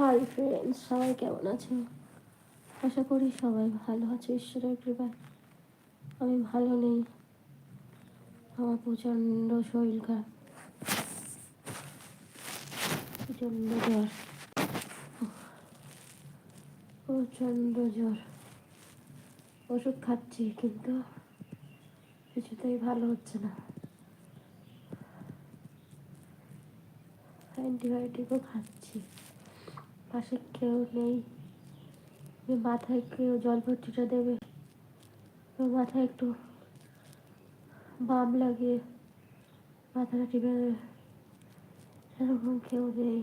Hi friends সবাই কেমন আছো আশা করি সবাই ভালো আছে। ঈশ্বরের কৃপায় আমি ভালো নেই। আমার প্রচণ্ড শরীর খারাপ। প্রচণ্ড জ্বর। প্রচণ্ড জ্বর। ওষুধ খাচ্ছি, কিন্তু কিছুতেই ভালো হচ্ছে না। অ্যান্টিবায়োটিকও খাচ্ছি। পাশে কেউ নেই। মাথায় কেউ জল ভর্তিটা দেবে। মাথায় একটু বাম লাগিয়ে মাথাটা টিপে দেবে। এরকম কেউ নেই।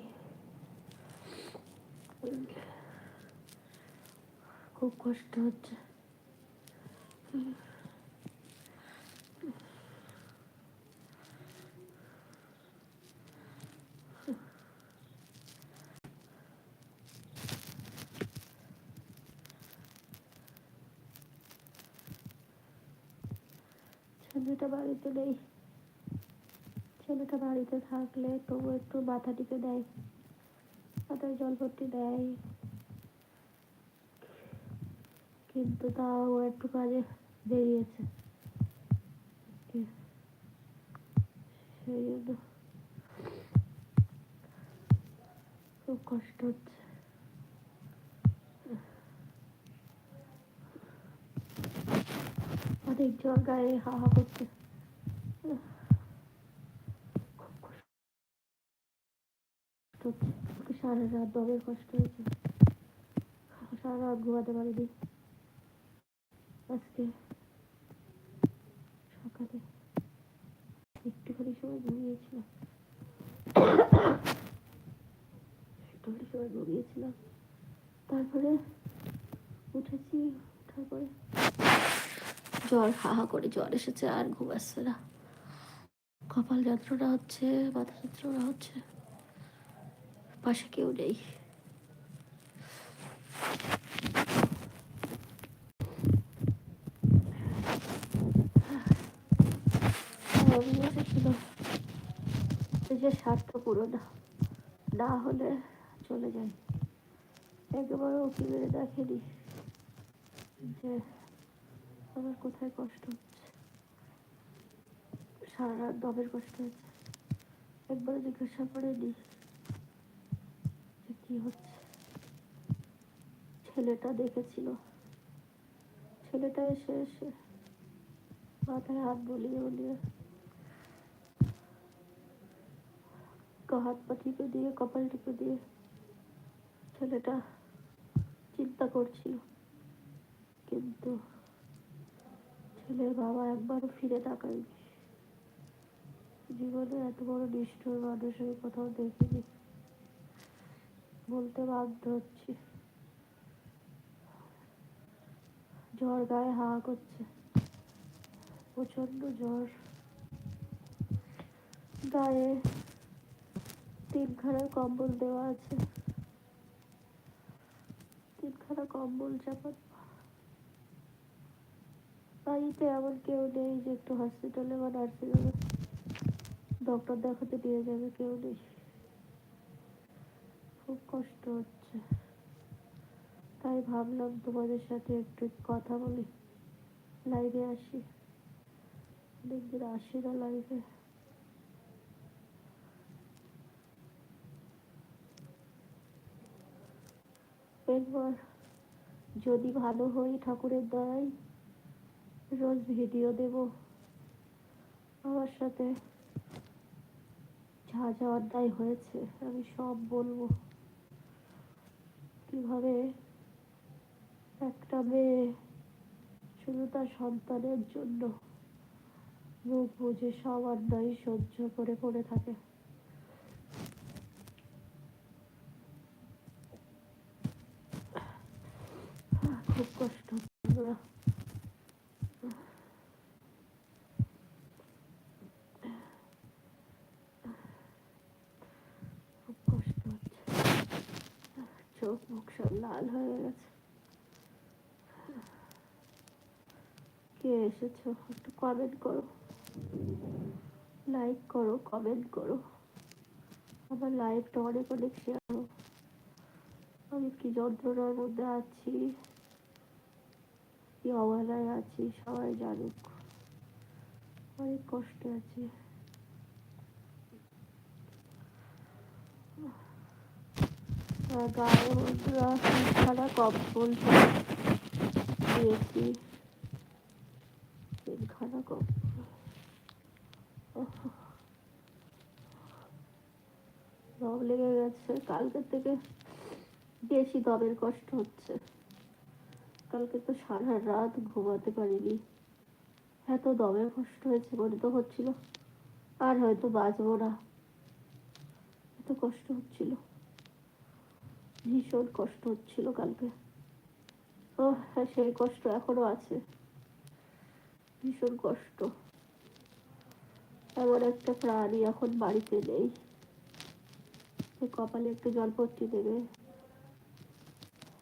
খুব কষ্ট হচ্ছে। ছেলেটা বাড়িতে নেই। ছেলেটা বাড়িতে থাকলে তবু একটু মাথা টিপে দেয় মাথায় জল ভর্তি দেয়। কিন্তু তাও একটু কাজে বেরিয়েছে। সেই জন্য খুব কষ্ট হচ্ছে। অনেক জ্বর গায়ে হা হা করছে। খুব সারা রাত দমের কষ্ট হয়েছে। সারা রাত ঘুমাতে পারিনি। আজকে সকালে একটুখানি সময় ঘুমিয়েছিলাম। একটুখানি সময় ঘুমিয়েছিলাম। তারপরে উঠেছি ওঠার পরে জ্বর, হা হা করে জ্বর এসেছে আর ঘুম আসছে না। কপাল যন্ত্রণা হচ্ছে, মাথা যন্ত্রণা হচ্ছে। পাশে কেউ নেই। যে স্বার্থ পুরো না হলে চলে যাই। একবারও উকি মেরে দেখেনি যে আমার কোথায় কষ্ট হচ্ছে? সারা রাত দমের কষ্ট হচ্ছে। একবার জিজ্ঞাসা করেনি যে কি হচ্ছে। ছেলেটা দেখেছিল। ছেলেটা এসে এসে মাথায় হাত বলিয়ে বলিয়ে হাত পা টিপে দিয়ে, কপাল টিপে দিয়ে ছেলেটা চিন্তা করছিল। কিন্তু ছেলের বাবা একবারও ফিরে তাকায়নি। জীবনে এত বড় নিষ্ঠুর মানুষ আমি কোথাও দেখিনি। বলতে বাধ্য হচ্ছি। জ্বর গায়ে হা করছে। প্রচণ্ড জ্বর গায়ে তিনখানা কম্বল দেওয়া আছে। তিনখানা কম্বল চাপা বাড়িতে এমন কেউ নেই যে একটু হসপিটালে বা নার্সিং হোমে ডক্টর দেখাতে নিয়ে যাবে, কেউ নেই। খুব কষ্ট হচ্ছে। তাই ভাবলাম তোমাদের সাথে একটু কথা বলি। লাইভে আসি। অনেকদিন আসি না লাইভে এরপর যদি ভালো হই ঠাকুরের দয়ায় রোজ ভিডিও দেব। আমার সাথে যা যা অন্যায় হয়েছে, আমি সব বলব। কীভাবে একটা মেয়ে শুধু তার সন্তানের জন্য মুখ বুঝে সব অন্যায় সহ্য করে পড়ে থাকে। খুব কষ্ট বন্ধুরা খুব কষ্ট হচ্ছে চোখ মুখ সব লাল হয়ে গেছে। কে এসেছ? একটু কমেন্ট করো। লাইক করো কমেন্ট করো। আমার লাইভটা অনেক অনেক শেয়ার আমি কি যন্ত্রণার মধ্যে আছি? কি অবহেলায় আছি? সবাই জানুক। অনেক কষ্টে আছি। দম লেগে গেছে। কালকে থেকে বেশি দমের কষ্ট হচ্ছে। কালকে তো সারা রাত ঘুমাতে পারিনি। এত দমের কষ্ট হয়েছে মনে তো হচ্ছিল। আর হয়তো বাঁচবো না। এত কষ্ট হচ্ছিল। ভীষণ কষ্ট হচ্ছিল কালকে। ও হ্যাঁ সেই কষ্ট এখনও আছে। ভীষণ কষ্ট। এমন একটা প্রাণী এখন বাড়িতে নেই। কপালে একটু জল পড়তে দেবে,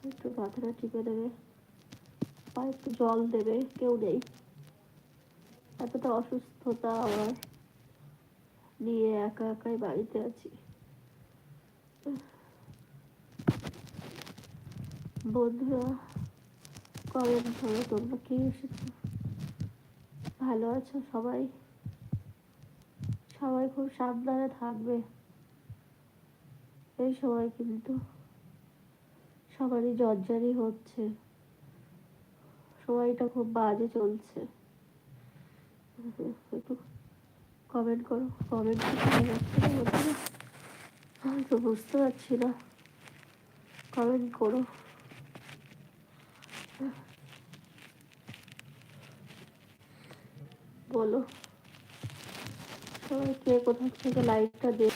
একটু মাথাটা টিপে দেবে, বা একটু জল দেবে, কেউ নেই। এতটা অসুস্থতা আমার। নিয়ে একা একাই বাড়িতে আছি। বন্ধুরা, কমেন্ট করো তোমরা কে এসেছ? ভালো আছো সবাই? সবাই খুব সাবধানে থাকবে। এই সময় কিন্তু সবারই জর্জারি হচ্ছে। সময়টা খুব বাজে চলছে। একটু কমেন্ট করো, কমেন্ট তো বুঝতে পারছি না। কমেন্ট করো। বলো। সবাই কে কোথা থেকে লাইটটা দেখ